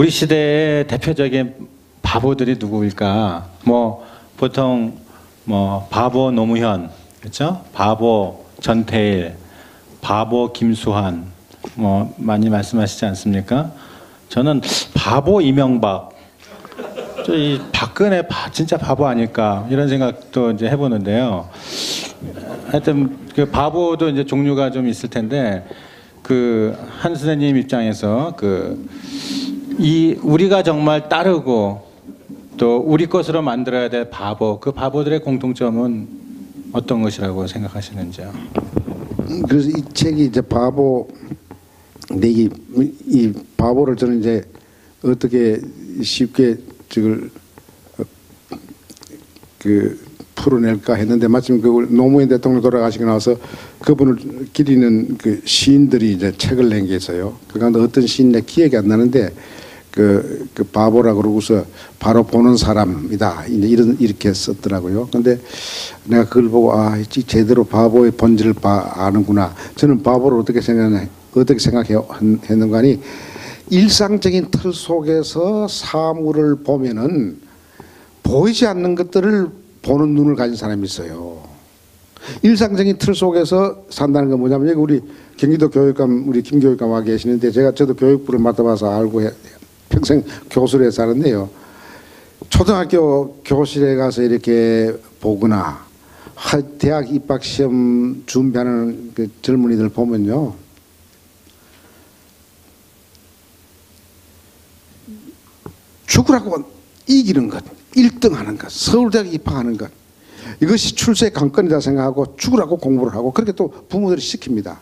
우리 시대의 대표적인 바보들이 누구일까? 뭐 보통 뭐 바보 노무현, 그렇죠? 바보 전태일, 바보 김수환, 뭐 많이 말씀하시지 않습니까? 저는 바보 이명박, 저이 박근혜 바, 진짜 바보 아닐까 이런 생각도 이제 해보는데요. 하여튼 그 바보도 이제 종류가 좀 있을 텐데 그 한 선생님 입장에서 그 이 우리가 정말 따르고 또 우리 것으로 만들어야 될 바보 그 바보들의 공통점은 어떤 것이라고 생각하시는지요? 음, 그래서 이 책이 이제 바보 내기 이 바보를 저는 이제 어떻게 쉽게 저걸 어, 그 풀어낼까 했는데 마침 그 노무현 대통령 돌아가시고 나서 그분을 기리는 그 시인들이 이제 책을 낸 게 있어요. 그 가운데 어떤 시인 내 기억이 안 나는데 그, 그 바보라 그러고서 바로 보는 사람이다. 이런 이렇게 썼더라고요. 근데 내가 그걸 보고 아, 제대로 바보의 본질을 봐, 아는구나. 저는 바보를 어떻게 생각해 어떻게 생각했는가 하니 일상적인 틀 속에서 사물을 보면은 보이지 않는 것들을 보는 눈을 가진 사람이 있어요. 일상적인 틀 속에서 산다는 건 뭐냐면 여기 우리 경기도 교육감 우리 김 교육감 와 계시는데 제가 저도 교육부를 맡아봐서 알고 해, 평생 교수를 해서 하는데요. 초등학교 교실에 가서 이렇게 보거나 대학 입학 시험 준비하는 그 젊은이들 보면요. 죽으라고 이기는 것, 1등 하는 것, 서울대학 입학하는 것. 이것이 출세의 관건이다 생각하고 죽으라고 공부를 하고 그렇게 또 부모들이 시킵니다.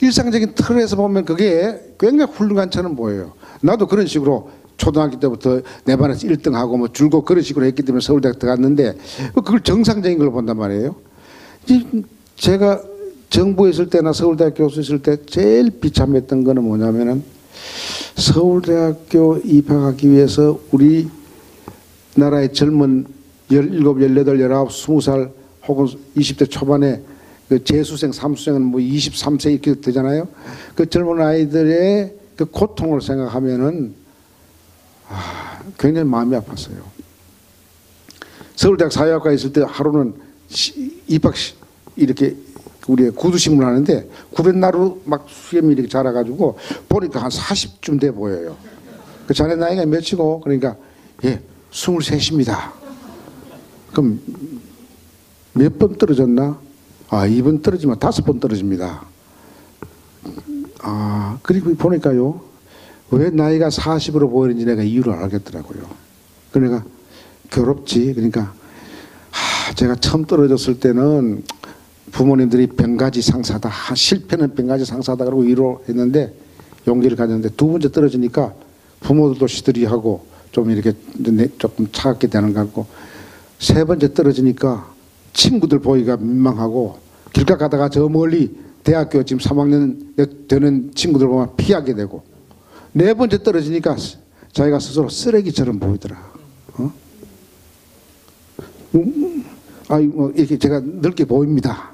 일상적인 틀에서 보면 그게 굉장히 훌륭한 처럼 보여요. 나도 그런 식으로 초등학교 때부터 내 반에서 1등하고 뭐 줄고 그런 식으로 했기 때문에 서울대학 들어갔는데 그걸 정상적인 걸 본단 말이에요. 제가 정부에 있을 때나 서울대학 교수 있을 때 제일 비참했던 거는 뭐냐면은 서울대학교 입학하기 위해서 우리 나라의 젊은 17, 18, 19, 20살 혹은 20대 초반에 그 재수생, 삼수생은 뭐 23세 이렇게 되잖아요. 그 젊은 아이들의 그 고통을 생각하면은 아, 굉장히 마음이 아팠어요. 서울대학 사회학과 있을 때 하루는 시, 입학 시, 이렇게 우리 구두 신문 하는데 구렛나루 막 수염이 이렇게 자라가지고 보니까 한 40쯤 돼 보여요. 그 자네 나이가 몇이고 그러니까 예, 23입니다. 그럼 몇 번 떨어졌나? 아, 2번 떨어지면 다섯 번 떨어집니다. 아, 그리고 보니까요. 왜 나이가 40으로 보이는지 내가 이유를 알겠더라고요. 그러니까 괴롭지. 그러니까 아, 제가 처음 떨어졌을 때는 부모님들이 병가지 상사다. 실패는 병가지 상사다. 그러고 위로했는데 용기를 가졌는데 두 번째 떨어지니까 부모들도 시들이하고 좀 이렇게 조금 차갑게 되는 것 같고 세 번째 떨어지니까 친구들 보기가 민망하고 길가 가다가 저 멀리 대학교 지금 3학년 되는 친구들 보면 피하게 되고 네 번째 떨어지니까 자기가 스스로 쓰레기처럼 보이더라. 어? 음, 아, 뭐 이렇게 제가 넓게 보입니다.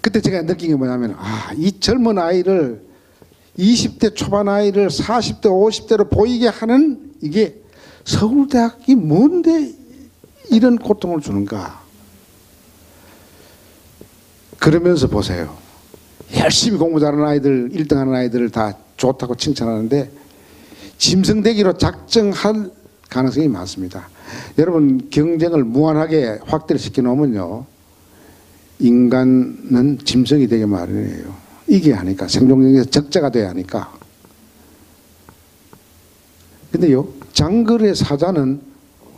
그때 제가 느낀 게 뭐냐면 아, 이 젊은 아이를 20대 초반 아이를 40대 50대로 보이게 하는 이게 서울대학이 뭔데 이런 고통을 주는가? 그러면서 보세요. 열심히 공부 잘하는 아이들, 1등 하는 아이들을 다 좋다고 칭찬하는데 짐승대기로 작정할 가능성이 많습니다. 여러분 경쟁을 무한하게 확대를 시켜 놓으면요. 인간은 짐승이 되게 마련이에요. 이게 하니까 생존경에서 적자가 돼야 하니까. 근데요. 장거리의 사자는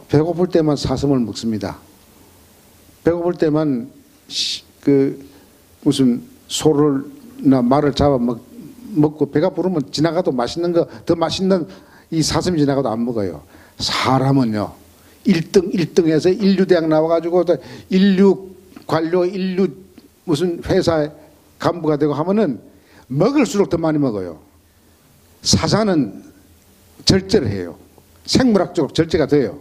배고플 때만 사슴을 먹습니다. 배고플 때만 그 무슨 소를나 말을 잡아 먹, 먹고 배가 부르면 지나가도 맛있는 거 더 맛있는 이 사슴이 지나가도 안 먹어요. 사람은요. 1등 1등에서 인류대학 나와가지고 인류 관료 인류 무슨 회사의 간부가 되고 하면은 먹을수록 더 많이 먹어요. 사자는 절제를 해요. 생물학적으로 절제가 돼요.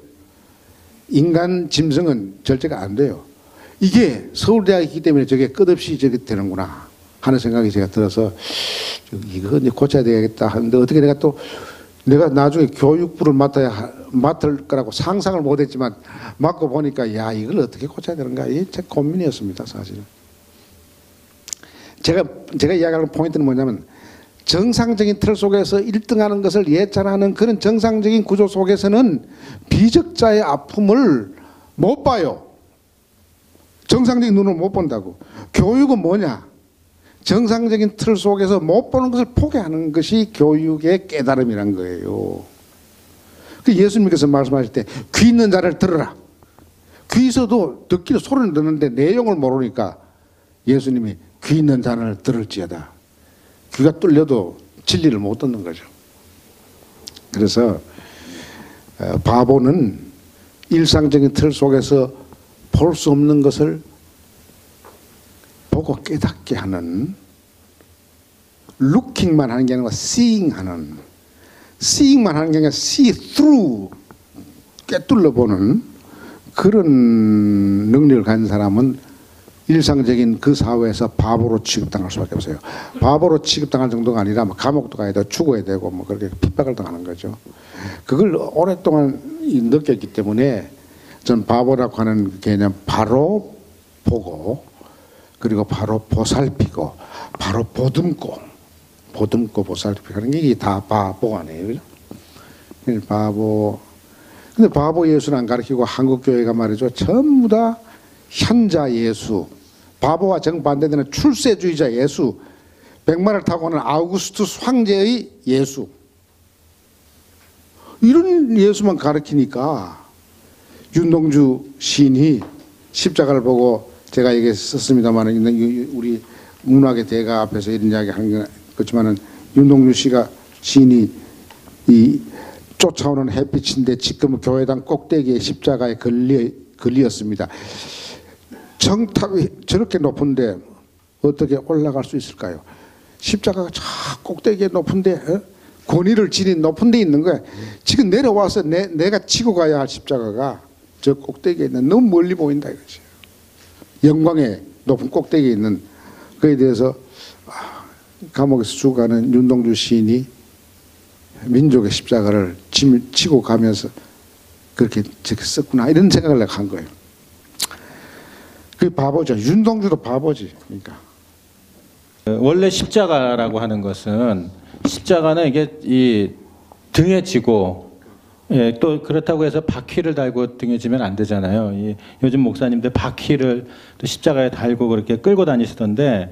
인간 짐승은 절제가 안 돼요. 이게 서울대학이기 때문에 저게 끝없이 저게 되는구나 하는 생각이 제가 들어서 이거 이제 고쳐야 되겠다 하는데 어떻게 내가 또 내가 나중에 교육부를 맡아야 하- 맡을 거라고 상상을 못했지만 맡고 보니까 야 이걸 어떻게 고쳐야 되는가 이게 제 고민이었습니다 사실은. 제가 제가 이야기하는 포인트는 뭐냐면 정상적인 틀 속에서 1등하는 것을 예찬하는 그런 정상적인 구조 속에서는 비적자의 아픔을 못 봐요. 정상적인 눈으로 못 본다고. 교육은 뭐냐? 정상적인 틀 속에서 못 보는 것을 포기하는 것이 교육의 깨달음이란 거예요. 그 예수님께서 말씀하실 때 귀 있는 자를 들으라. 귀 있어도 듣기를 소리는 듣는데 내용을 모르니까 예수님이 귀 있는 자를 들을지어다. 귀가 뚫려도 진리를 못 듣는 거죠. 그래서 어, 바보는 일상적인 틀 속에서 볼 수 없는 것을 보고 깨닫게 하는 루킹만 하는 게 아니라 seeing 하는 seeing만 하는 게 아니라 see through 꿰뚫려 보는 그런 능력을 가진 사람은 일상적인 그 사회에서 바보로 취급당할 수밖에 없어요. 바보로 취급당할 정도가 아니라 뭐 감옥도 가야 되고 죽어야 되고 뭐 그렇게 핍박을 당하는 거죠. 그걸 오랫동안 이 느꼈기 때문에 전 바보라고 하는 개념 바로 보고 그리고 바로 보살피고 바로 보듬고 보듬고 보살피고 하는 게 이게 다 바보 아니에요. 그죠? 그래서 바보 근데 바보 예수는 안 가르치고 한국 교회가 말이죠. 전부 다 현자 예수, 바보와 정반대되는 출세주의자 예수, 백마를 타고 오는 아우구스투스 황제의 예수. 이런 예수만 가르치니까 윤동주 시인이 십자가를 보고 제가 이게 썼습니다만 우리 문학의 대가 앞에서 이런 이야기 하는 거지만은 윤동주 씨가 시인이 이 쫓아오는 햇빛인데 지금은 교회당 꼭대기에 십자가에 걸려 걸리었습니다. 정탑이 저렇게 높은데 어떻게 올라갈 수 있을까요? 십자가가 저 꼭대기에 높은데 어? 권위를 지닌 높은 데 있는 거야. 지금 내려와서 내, 내가 치고 가야 할 십자가가 저 꼭대기에 있는 너무 멀리 보인다 이거지. 영광의 높은 꼭대기에 있는 그에 대해서 아, 감옥에서 죽어가는 윤동주 시인이 민족의 십자가를 치- 치고 가면서 그렇게 저렇게 썼구나 이런 생각을 내가 한 거예요. 그게 바보죠. 윤동주도 바보지. 그러니까. 원래 십자가라고 하는 것은 십자가는 이게 이 등에 지고 예, 또 그렇다고 해서 바퀴를 달고 등에 지면 안 되잖아요. 이 요즘 목사님들 바퀴를 또 십자가에 달고 그렇게 끌고 다니시던데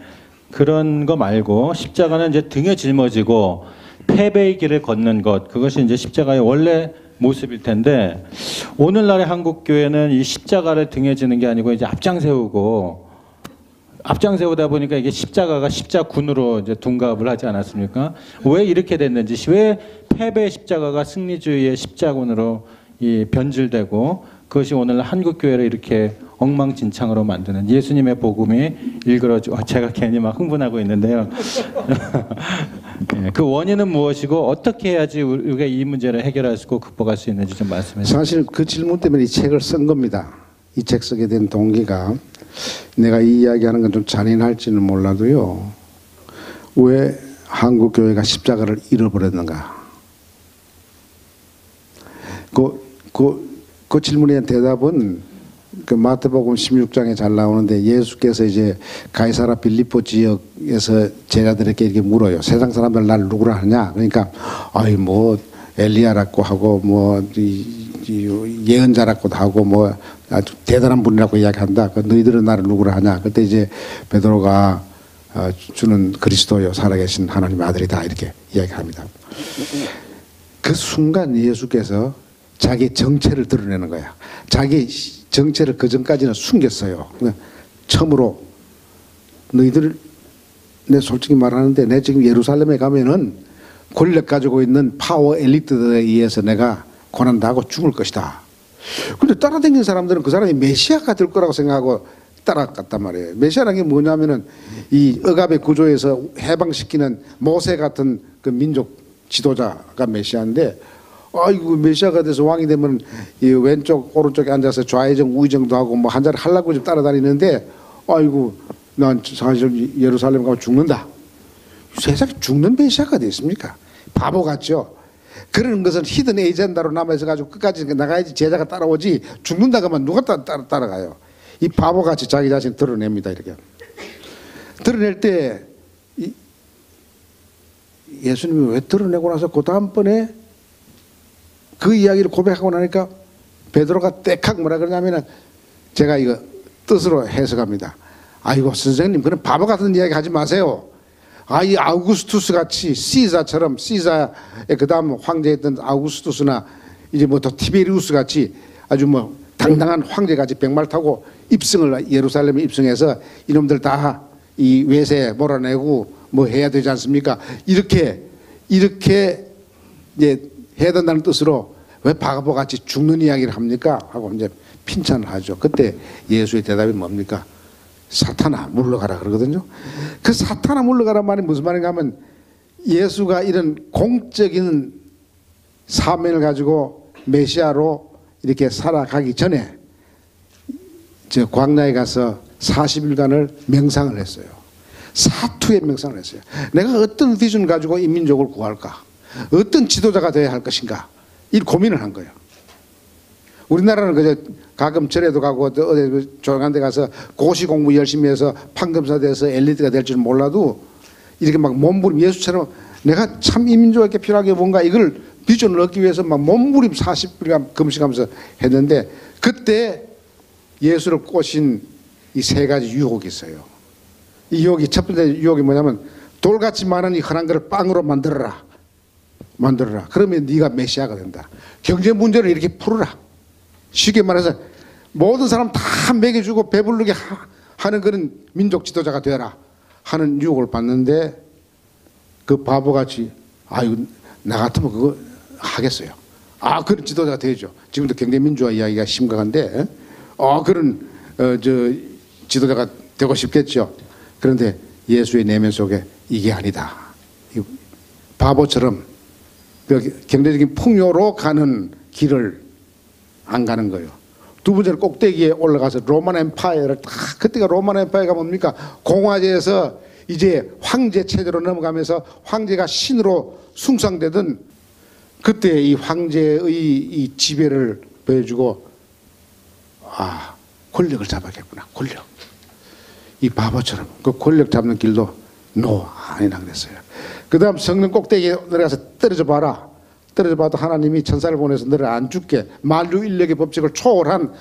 그런 거 말고 십자가는 이제 등에 짊어지고 패배의 길을 걷는 것 그것이 이제 십자가의 원래 모습일 텐데 오늘날의 한국 교회는 이 십자가를 등에 지는 게 아니고 이제 앞장 세우고 앞장 세우다 보니까 이게 십자가가 십자군으로 이제 둔갑을 하지 않았습니까? 왜 이렇게 됐는지, 왜 패배의 십자가가 승리주의의 십자군으로 이 변질되고 그것이 오늘 한국 교회를 이렇게 엉망진창으로 만드는 예수님의 복음이 일그러져. 아, 제가 괜히 막 흥분하고 있는데요. 예, 그 원인은 무엇이고 어떻게 해야지 우리가 이 문제를 해결할 수 있고 극복할 수 있는지 좀 말씀해 주세요. 사실 그 질문 때문에 이 책을 쓴 겁니다. 이 책 쓰게 된 동기가 내가 이 이야기하는 건 좀 잔인할지는 몰라도요. 왜 한국 교회가 십자가를 잃어버렸는가? 그, 그, 그 질문에 대한 대답은 그 마태복음 16장에 잘 나오는데 예수께서 이제 가이사라 빌리포 지역에서 제자들에게 이렇게 물어요. 세상 사람들 날 누구라 하냐? 그러니까 아이 뭐 엘리야라고 하고 뭐 예언자라고도 하고 뭐 아주 대단한 분이라고 이야기한다. 그 너희들은 나를 누구라 하냐? 그때 이제 베드로가 어, 주는 그리스도요 살아계신 하나님 아들이다 이렇게 이야기합니다. 그 순간 예수께서 자기 정체를 드러내는 거야. 자기 정체를 그 전까지는 숨겼어요. 처음으로 너희들 내 솔직히 말하는데 내 지금 예루살렘에 가면은 권력 가지고 있는 파워 엘리트들에 의해서 내가 고난당하고 죽을 것이다. 근데 따라다니는 사람들은 그 사람이 메시아가 될 거라고 생각하고 따라갔단 말이에요. 메시아라는 게 뭐냐면은 이 억압의 구조에서 해방시키는 모세 같은 그 민족 지도자가 메시아인데 아이고 메시아가 돼서 왕이 되면 이 왼쪽 오른쪽에 앉아서 좌회전 우회전도 하고 뭐 한자를 하려고 좀 따라다니는데 아이고 난 사실 예루살렘 가면 죽는다. 세상에 죽는 메시아가 됐습니까? 바보 같죠. 그런 것은 히든 에이전다로 남아있어 가지고 끝까지 나가야지 제자가 따라오지 죽는다 그러면 누가 따, 따라, 따라가요. 이 바보같이 자기 자신 드러냅니다 이렇게. 드러낼 때 이, 예수님이 왜 드러내고 나서 그 다음번에 그 이야기를 고백하고 나니까 베드로가 떼칵 뭐라 그러냐면은 제가 이거 뜻으로 해석합니다. 아이고 선생님 그런 바보 같은 이야기 하지 마세요. 아이 아우구스투스 같이 시사처럼 시사의 그다음 황제였던 아우구스투스나 이제 뭐 더 티베리우스 같이 아주 뭐 당당한 황제 같이 백말 타고 입성을 예루살렘에 입성해서 이놈들 다 이 외세 몰아내고 뭐 해야 되지 않습니까? 이렇게 이렇게 이제 해야 된다는 뜻으로 왜 바보같이 죽는 이야기를 합니까? 하고 이제 핀찬을 하죠. 그때 예수의 대답이 뭡니까? 사탄아 물러가라 그러거든요. 그 사탄아 물러가라 말이 무슨 말인가 하면 예수가 이런 공적인 사명을 가지고 메시아로 이렇게 살아가기 전에 저 광야에 가서 40일간을 명상을 했어요. 사투의 명상을 했어요. 내가 어떤 비전을 가지고 이 민족을 구할까? 어떤 지도자가 되어야 할 것인가? 이 고민을 한 거예요. 우리나라는 그저 가끔 절에도 가고 어디 그 조용한 데 가서 고시 공부 열심히 해서 판검사 돼서 엘리트가 될 줄 몰라도 이렇게 막 몸부림 예수처럼 내가 참 이 민족에게 필요한 게 뭔가 이걸 비전을 얻기 위해서 막 몸부림 40일간 금식하면서 했는데 그때 예수를 꼬신 이 세 가지 유혹이 있어요. 이 유혹이 첫 번째 유혹이 뭐냐면 돌같이 많은 이 흔한 것을 빵으로 만들어라. 만들어라. 그러면 네가 메시아가 된다. 경제 문제를 이렇게 풀어라. 쉽게 말해서 모든 사람 다 먹여주고 배부르게 하, 하는 그런 민족 지도자가 되라 하는 유혹을 받는데 그 바보같이 아유 나 같으면 그거 하겠어요. 아 그런 지도자가 되죠. 지금도 굉장히 민주화 이야기가 심각한데 어 그런 어, 저 지도자가 되고 싶겠죠. 그런데 예수의 내면 속에 이게 아니다. 이 바보처럼 그 경제적인 풍요로 가는 길을 안 가는 거예요. 두 번째로 꼭대기에 올라가서 로만 엠파이어를 딱 그때가 로만 엠파이어가 뭡니까? 공화제에서 이제 황제 체제로 넘어가면서 황제가 신으로 숭상되던 그때 이 황제의 이 지배를 보여주고 아 권력을 잡아야겠구나 권력 이 바보처럼 그 권력 잡는 길도 노 아니라 그랬어요. 그 다음 성령 꼭대기에 내려가서 떨어져 봐라. 떨어져 봐도 하나님이 천사를 보내서 너를 안 죽게 만류 인력의 법칙을 초월한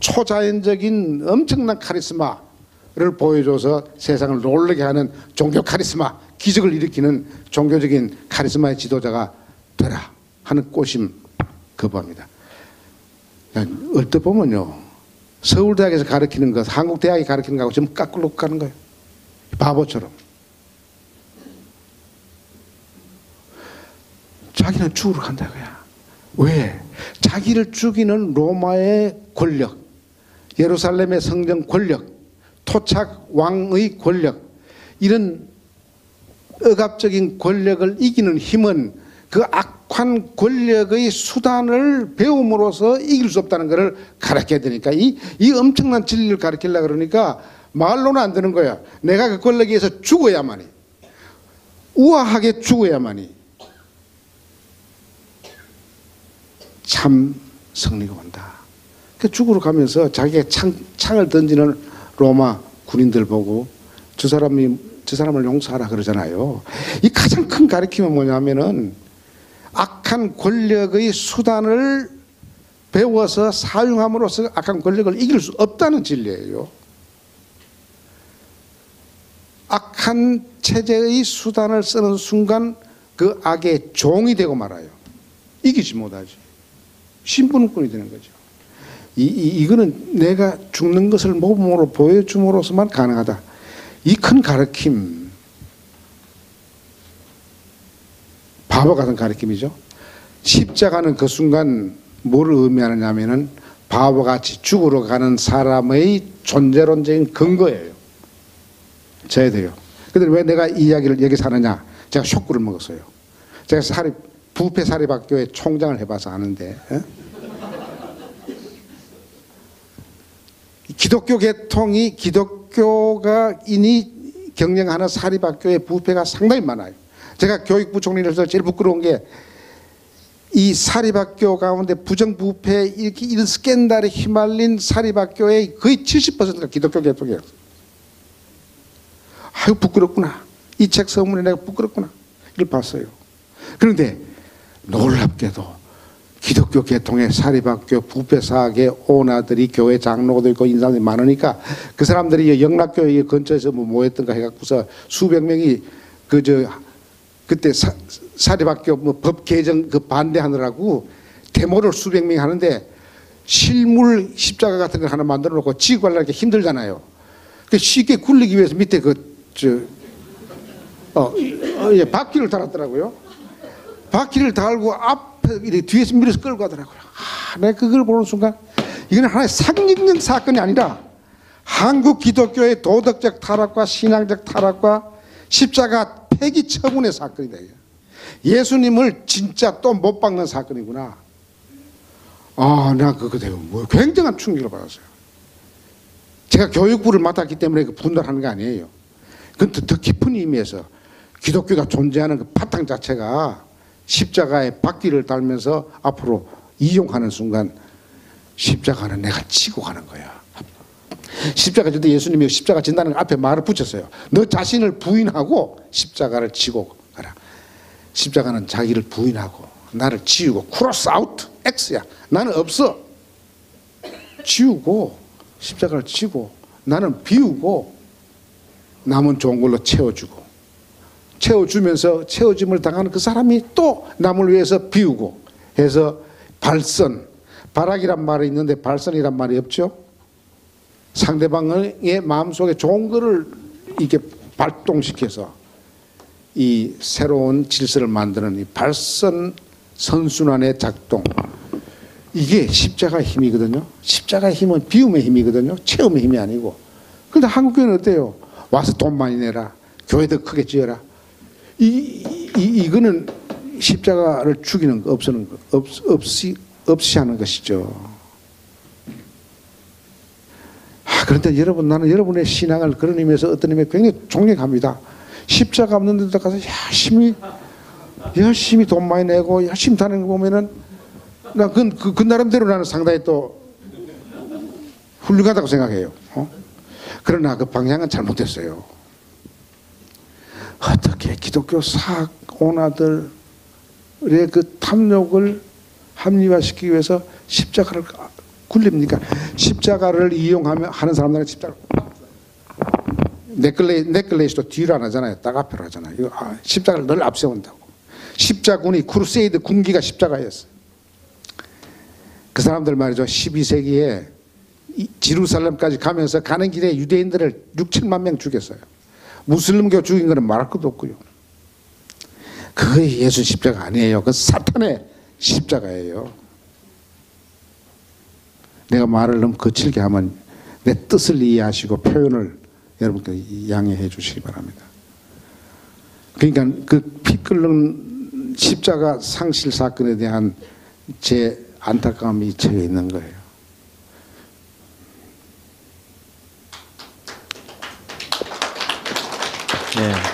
초자연적인 엄청난 카리스마를 보여줘서 세상을 놀라게 하는 종교 카리스마 기적을 일으키는 종교적인 카리스마의 지도자가 되라 하는 꼬심 거부합니다. 얼뜻 보면요. 서울대학에서 가르치는 것 한국대학이 가르치는 거하고 좀 깎으러 가는 거예요. 바보처럼 자기는 죽으러 간다 그야. 왜? 자기를 죽이는 로마의 권력, 예루살렘의 성전 권력, 토착 왕의 권력, 이런 억압적인 권력을 이기는 힘은 그 악한 권력의 수단을 배움으로써 이길 수 없다는 것을 가르쳐야 되니까 이, 이 엄청난 진리를 가르치려고 그러니까 말로는 안 되는 거야. 내가 그 권력에 의해서 죽어야만이. 우아하게 죽어야만이. 참 승리가 온다. 그 죽으러 가면서 자기가 창, 창을 던지는 로마 군인들 보고 저 사람이 저 사람을 용서하라 그러잖아요. 이 가장 큰 가르침은 뭐냐면은 악한 권력의 수단을 배워서 사용함으로써 악한 권력을 이길 수 없다는 진리예요. 악한 체제의 수단을 쓰는 순간 그 악의 종이 되고 말아요. 이기지 못하지. 신분권이 되는 거죠. 이, 이, 이거는 내가 죽는 것을 모범으로 보여줌으로써만 가능하다. 이 큰 가르침, 바보 같은 가르침이죠. 십자가는 그 순간 뭘 의미하느냐 하면은 바보같이 죽으러 가는 사람의 존재론적인 근거예요. 져야 돼요. 근데 왜 내가 이 이야기를 여기서 하느냐? 제가 쇼크를 먹었어요. 제가 사립, 부패 사립학교의 총장을 해봐서 아는데, 에? 기독교 계통이 기독교가 인이 경영하는 사립학교의 부패가 상당히 많아요. 제가 교육부 총리로서 제일 부끄러운 게 이 사립학교 가운데 부정부패 이렇게 이런 스캔들에 휘말린 사립학교의 거의 70%가 기독교 계통이었어요. 아유 부끄럽구나. 이 책 서문에 내가 부끄럽구나. 이걸 봤어요. 그런데 놀랍게도 기독교 계통의 사립학교 부패 사학의 오나들이 교회 장로도 있고 인는 사람들이 많으니까 그 사람들이 영락교회 근처에서 뭐 모였던가 해갖고서 수백 명이 그 저 그때 사, 사립학교 뭐 법 개정 그 반대하느라고 데모를 수백 명이 하는데 실물 십자가 같은 걸 하나 만들어 놓고 지고 하려니까 힘들잖아요. 그 쉽게 굴리기 위해서 밑에 그 저 어, 어, 예, 바퀴를 달았더라고요. 바퀴를 달고 앞에 이렇게 뒤에서 밀어서 끌고 가더라고요. 아, 내가 그걸 보는 순간 이건 하나의 상징적 사건이 아니라 한국 기독교의 도덕적 타락과 신앙적 타락과 십자가 폐기 처분의 사건이다. 예수님을 진짜 또 못 박는 사건이구나. 아, 나 그거 되고 뭐 굉장한 충격을 받았어요. 제가 교육부를 맡았기 때문에 그 분단하는 게 아니에요. 그건 더, 더 깊은 의미에서 기독교가 존재하는 그 바탕 자체가 십자가에 바퀴를 달면서 앞으로 이용하는 순간 십자가는 내가 지고 가는 거야. 십자가 질때 예수님이 십자가 진다는 거 앞에 말을 붙였어요. 너 자신을 부인하고 십자가를 지고 가라. 십자가는 자기를 부인하고 나를 지우고 크로스 아웃 X야. 나는 없어. 지우고 십자가를 지고 나는 비우고 남은 좋은 걸로 채워주고 채워주면서 채워짐을 당하는 그 사람이 또 남을 위해서 비우고 해서 발선 발악이란 말이 있는데 발선이란 말이 없죠. 상대방의 마음속에 좋은 거를 이게 발동시켜서 이 새로운 질서를 만드는 이 발선 선순환의 작동 이게 십자가의 힘이거든요. 십자가의 힘은 비움의 힘이거든요. 채움의 힘이 아니고. 근데 한국 교회는 어때요? 와서 돈 많이 내라. 교회 더 크게 지어라. 이, 이 이거는 십자가를 죽이는 거 없애는 거 없, 없이 없이 하는 것이죠. 아, 그런데 여러분 나는 여러분의 신앙을 그런 의미에서 어떤 의미에 굉장히 존경합니다. 십자가 없는 데도 가서 열심히 열심히 돈 많이 내고 열심히 다니는 거 보면은 나 그, 그, 그 나름대로 나는 상당히 또 훌륭하다고 생각해요. 어? 그러나 그 방향은 잘못됐어요. 어떻게 기독교 사학 오나들의 그 탐욕을 합리화시키기 위해서 십자가를 굴립니까? 십자가를 이용하면 하는 사람들은 십자가 넥클레이 넥클레이스도 뒤로 안 하잖아요. 딱 앞으로 하잖아요. 아, 십자가를 늘 앞세운다고. 십자군이 크루세이드 군기가 십자가였어요. 그 사람들 말이죠. 12세기에 지루살렘까지 가면서 가는 길에 유대인들을 6, 7만 명 죽였어요. 무슬림교 죽인 거는 말할 것도 없고요. 그게 예수 십자가 아니에요. 그 사탄의 십자가예요. 내가 말을 너무 거칠게 하면 내 뜻을 이해하시고 표현을 여러분께 양해해 주시기 바랍니다. 그러니까 그피 끓는 십자가 상실 사건에 대한 제 안타까움이 이 책에 있는 거예요. 네.